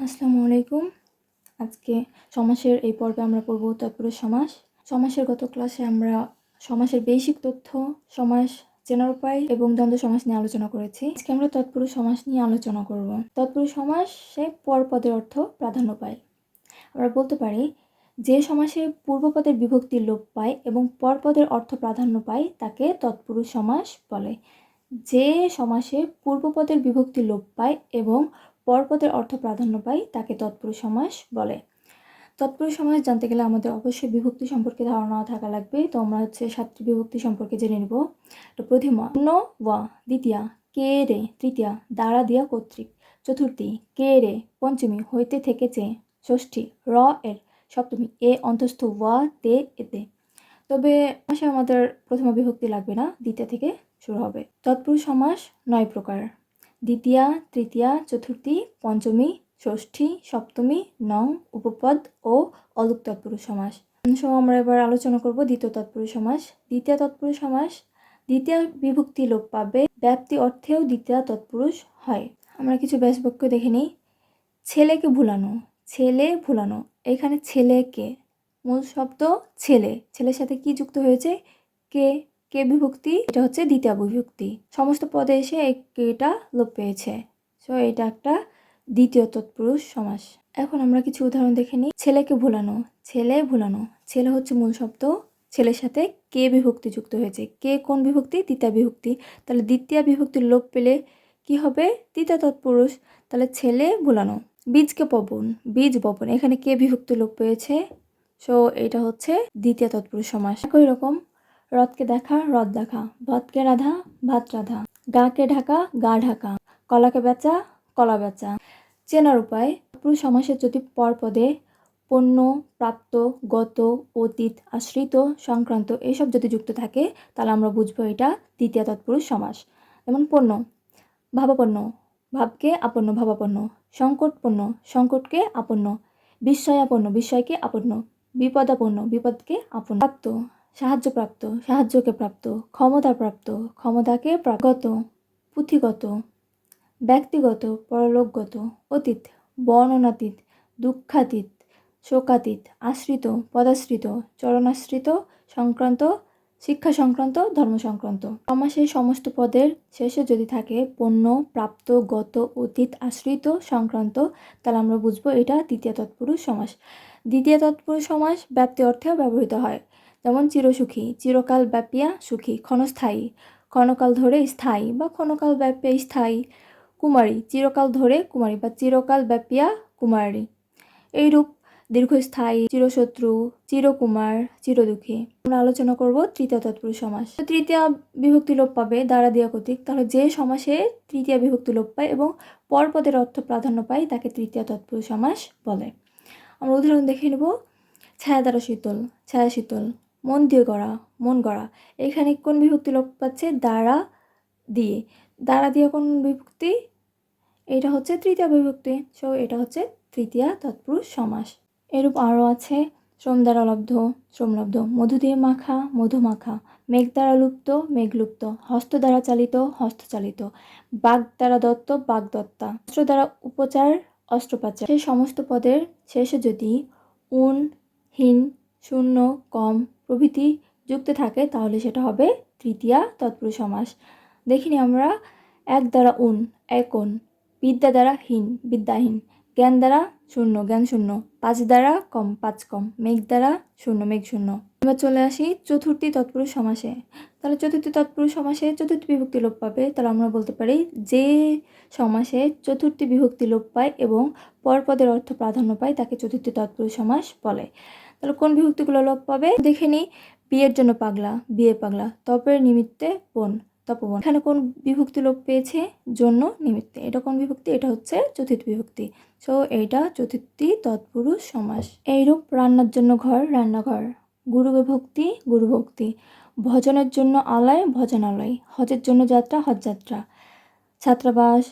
আসসালামু আলাইকুম। আজকে সমাসের এই পর্বে আমরা পড়ব তৎপুরুষ সমাস। সমাসের গত ক্লাসে আমরা সমাসের বেসিক তথ্য, সমাস চেনার উপায় এবং দ্বন্দ্ব সমাস নিয়ে আলোচনা করেছি। আজকে আমরা তৎপুরুষ সমাস নিয়ে আলোচনা করব। তৎপুরুষ সমাসে পরপদের অর্থ প্রাধান্য পায়। আমরা বলতে পারি, যে সমাসে পূর্বপদের বিভক্তি লোপ পায় এবং পরপদের অর্থ প্রাধান্য পায় তাকে তৎপুরুষ সমাস বলে। যে সমাসে পূর্বপদের বিভক্তি লোপ পায় এবং পরপদের অর্থ প্রাধান্য পায় তাকে তৎপুরুষ সমাস বলে। তৎপুরুষ সমাস জানতে গেলে আমাদের অবশ্যই বিভক্তি সম্পর্কে ধারণা থাকা লাগবে। তো আমরা হচ্ছে সাতটি বিভক্তি সম্পর্কে জেনে নেব। তো প্রথমা, ন ওয়া দ্বিতীয়া, কে, রে, তৃতীয়া, দ্বারা দিয়া কর্তৃক। চতুর্থী, কে, রে, পঞ্চমী, হইতে থেকেছে। ষষ্ঠী, র, এর সপ্তমী, এ, অন্তস্থ ওয়া তে, এতে। তবে সমাসে আমাদের প্রথম বিভক্তি লাগবে না, দ্বিতীয় থেকে শুরু হবে। তৎপুরুষ সমাস নয় প্রকার। দ্বিতীয়া, তৃতীয়া, চতুর্থী, পঞ্চমী, ষষ্ঠী, সপ্তমী, নং, উপপদ ও অলুক তৎপুরুষ সমাস। সো আমরা এবার আলোচনা করব দ্বিতীয় তৎপুরুষ সমাস। দ্বিতীয় তৎপুরুষ সমাস, দ্বিতীয় বিভক্তি লোপ পাবে, ব্যাপ্তি অর্থেও দ্বিতীয় তৎপুরুষ হয়। আমরা কিছু ব্যাসবাক্য দেখে নিই। ছেলেকে ভুলানো, ছেলে ভুলানো, এখানে ছেলেকে মূল শব্দ ছেলে। ছেলের সাথে কি যুক্ত হয়েছে? কে? কে বিভক্তি? এটা হচ্ছে দ্বিতীয় বিভক্তি। সমস্ত পদে এসে কেটা লোপ পেয়েছে। সো এটা একটা দ্বিতীয় তৎপুরুষ সমাস। এখন আমরা কিছু উদাহরণ দেখে নিই। ছেলেকে ভুলানো। ছেলে ভুলানো। ছেলে হচ্ছে মূল শব্দ। ছেলের সাথে কে বিভক্তি যুক্ত হয়েছে? কে কোন বিভক্তি? দ্বিতীয় বিভক্তি। তাহলে দ্বিতীয় বিভক্তির লোপ পেলে কি হবে? তৃতীয় তৎপুরুষ। তাহলে ছেলে ভুলানো। বীজকে পবন বীজ বপন। এখানে কে বিভক্তি লোপ পেয়েছে? সো এটা হচ্ছে দ্বিতীয় তৎপুরুষ সমাস। একই রকম রথকে দেখা, রথ দেখা। ভাতকে রাধা ভাত রাধা। গাকে ঢাকা, গা ঢাকা। কলাকে বেচা, কলা বেচা। চেনার উপায় পুরুষ সমাসের যদি পরপদে পণ্য, প্রাপ্ত, গত, অতীত, আশ্রিত, সংক্রান্ত এসব যদি যুক্ত থাকে, তাহলে আমরা বুঝব এটা দ্বিতীয় তৎপুরুষ সমাস। যেমন পণ্য, ভাবাপন্ন। ভাবকে আপন্ন, ভাবাপন্ন। সংকটপন্ন, সংকটকে আপন্ন। বিস্ময়াপন্ন, বিস্ময়কে আপন্ন। বিপদাপন্ন, বিপদকে আপন্ন। প্রাপ্ত। সাহায্যপ্রাপ্ত সাহায্যকে প্রাপ্ত ক্ষমতা প্রাপ্ত ক্ষমতাকে প্রাগত পুঁথিগত, ব্যক্তিগত, পরলোকগত, অতীত, বর্ণনাতীত, দুঃখাতীত, শোকাতীত, আশ্রিত, পদাশ্রিত, চরণাশ্রিত, সংক্রান্ত শিক্ষা সংক্রান্ত ধর্ম সংক্রান্ত সমাসের সমস্ত পদের শেষে যদি থাকে পণ্য, প্রাপ্ত, গত, অতীত, আশ্রিত, সংক্রান্ত, তাহলে আমরা বুঝব এটা দ্বিতীয় তৎপুরুষ সমাস। দ্বিতীয় তৎপুরুষ সমাস ব্যাপ্তি অর্থেও ব্যবহৃত হয়। যেমন চিরসুখী, চিরকাল ব্যাপিয়া সুখী, ক্ষণস্থায়ী, ক্ষণকাল ধরে স্থায়ী বা ক্ষণকাল ব্যাপিয়া স্থায়ী কুমারী, চিরকাল ধরে কুমারী বা চিরকাল ব্যাপিয়া কুমারী। এইরূপ দীর্ঘস্থায়ী, চিরশত্রু, চিরকুমার, চিরদুখী। আমরা আলোচনা করব তৃতীয় তৎপুরুষ সমাস। তৃতীয় বিভক্তি লোপ পাবে দ্বারা দিয়া কর্তৃক। তাহলে যে সমাসে তৃতীয় বিভক্তি লোপ পায় এবং পরপদের অর্থ প্রাধান্য পায়, তাকে তৃতীয় তৎপুরুষ সমাস বলে। আমরা উদাহরণ দেখে নেব। ছায়া দ্বারা শীতল, ছায়া শীতল মন দিয়ে গড়া, মন গড়া। এখানে কোন বিভক্তি লোপ পাচ্ছে? দ্বারা দিয়ে। দ্বারা দিয়ে কোন বিভক্তি? এটা হচ্ছে তৃতীয় বিভক্তি। সো এটা হচ্ছে তৃতীয় তৎপুরুষ সমাস। এরূপ আরও আছে। শ্রম দ্বারা লব্ধ শ্রমলব্ধ মধু দিয়ে মাখা, মধু মাখা। মেঘ দ্বারা লুপ্ত, মেঘ লুপ্ত। হস্ত দ্বারা চালিত হস্তচালিত বাঘ দ্বারা দত্ত, বাঘ দত্তা। অস্ত্র দ্বারা উপচার, অস্ত্রোপচার। সেই সমস্ত পদের শেষে যদি উন, হীন, শূন্য, কম প্রভৃতি যুক্ত থাকে, তাহলে সেটা হবে তৃতীয়া তৎপুরুষ সমাস। দেখিনি আমরা, এক দ্বারা উন, এক একন বিদ্যা দ্বারা হীন, বিদ্যাহীন, জ্ঞান দ্বারা শূন্য, জ্ঞান শূন্য, পাঁচ দ্বারা কম, পাঁচ কম, মেঘ দ্বারা শূন্য, মেঘ শূন্য। এবার চলে আসি চতুর্থী তৎপুরুষ সমাসে। তাহলে চতুর্থী তৎপুরুষ সমাসে চতুর্থ বিভক্তি লোপ পাবে। তাহলে আমরা বলতে পারি যে সমাসে চতুর্থী বিভক্তি লোপ পায় এবং পরপদের অর্থ প্রাধান্য পায়, তাকে চতুর্থী তৎপুরুষ সমাস বলে। তাহলে কোন বিভক্তিগুলো লোপ পাবে? দেখে নিই বিয়ের জন্য পাগলা, বিয়ে পাগলা, তপের নিমিত্তে বোন, তপবন। এখানে কোন বিভক্তি লোপ পেয়েছে? জন্য নিমিত্তে। এটা কোন বিভক্তি? এটা হচ্ছে চতুর্থ বিভক্তি। সো এইটা চতুর্থী তৎপুরুষ সমাস। এইরূপ রান্নার জন্য ঘর, রান্নাঘর। গুরু বিভক্তি, গুরু ভক্তি। ভজনের জন্য আলয়, ভজনালয়। হজের জন্য যাত্রা হজযাত্রা ছাত্রাবাস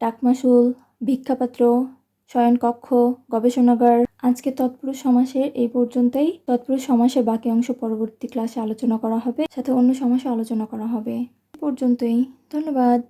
টাকমাসুল ভিক্ষাপাত্র, শয়নকক্ষ, গবেষণাগার। আজকে তৎপুরুষ সমাসের এই পর্যন্তই। তৎপুরুষ সমাসের বাকি অংশ পরবর্তী ক্লাসে আলোচনা করা হবে, সাথে অন্য সমাসে আলোচনা করা হবে। পর্যন্তই। ধন্যবাদ।